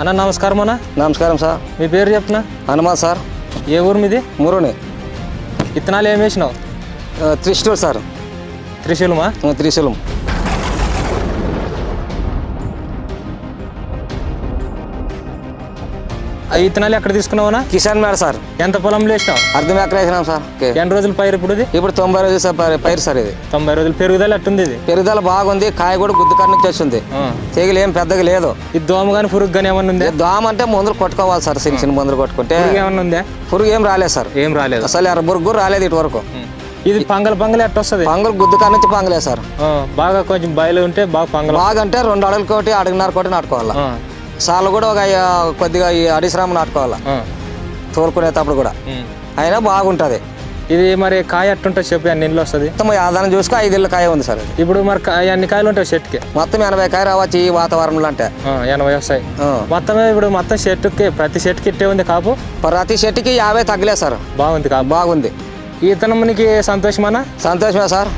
అన్న నమస్కారం అన్న. నమస్కారం సార్. మీ పేరు చెప్పిన హనుమాన్ సార్. ఏ ఊరు మీది? మురుని. విత్తనాలు ఏం వేసినావు? త్రిశూల్ సార్. త్రిశూలమా? త్రిశూలం. ఆ విత్తనాలు ఎక్కడ తీసుకున్నావునా? కిసాన్ మేడ సార్. ఎంత పొలంలో వేసినావు అర్ధం ఎక్కడ వేసినాం సార్. ఎన్ని రోజులు పైరు ఇప్పుడు ఇది ఇప్పుడు తొంభై రోజులు సార్ పైరు సార్ ఇది. తొంభై రోజులు పెరుగుదల ఎట్టుంది ఇది పెరుగుదల బాగుంది కాయ కూడా గుద్దు కాడ నుంచి వస్తుంది. ఆ. తెగులు ఏం పెద్దగా లేదు. ఇది దోమ కానీ పురుగు కానీ ఏమన్నా ఉందా? దోమ అంటే మందులు కొట్టుకోవాలి సార్ చిన్న చిన్న మందులు కొట్టుకుంటే. పురుగు ఏమన్నా ఉందా? పురుగు ఏం రాలేదు సార్. ఏం రాలేదు. అసలు ఎర్ర పురుగు రాలేదు ఇటు వరకు. ఉం. ఇది పంగల పంగల ఎట్ట వస్తుంది? పంగులు గుద్దు కాడ నుంచి పంగలేదు సార్. బాగా కొంచెం బయలు ఉంటే బాగా పంగల. బాగంటే రెండు అడుగుల కోటి అడుగున్నర కోటి నాటుకోవాలా. సార్లు కూడా ఒక కొద్దిగా ఈ అడిశ్రామ నాటుకోవాలా. తోలుకునేటప్పుడు కూడా. అయినా బాగుంటుంది. ఇది మరి కాయ ఎట్టుంటుంది చెప్పి అన్ని ఇల్లు వస్తుంది? మొత్తం ఆదాయం చూసుకో ఐదేళ్ళ కాయ ఉంది సార్ ఇప్పుడు మరి అన్ని కాయలు ఉంటాయి చెట్టుకి? మొత్తం ఎనభై కాయ రావచ్చు ఈ వాతావరణంలో అంటే. ఎనభై వస్తాయి. ఆ. మొత్తమే ఇప్పుడు మొత్తం చెట్టుకి ప్రతి చెట్టుకి ఇట్టే ఉంది కాపు? ప్రతి చెట్టుకి యాభై తగ్గలే సార్. బాగుంది కాపు. బాగుంది. ఈ ఇతనం నీకు సంతోషమానా? సంతోషమే సార్.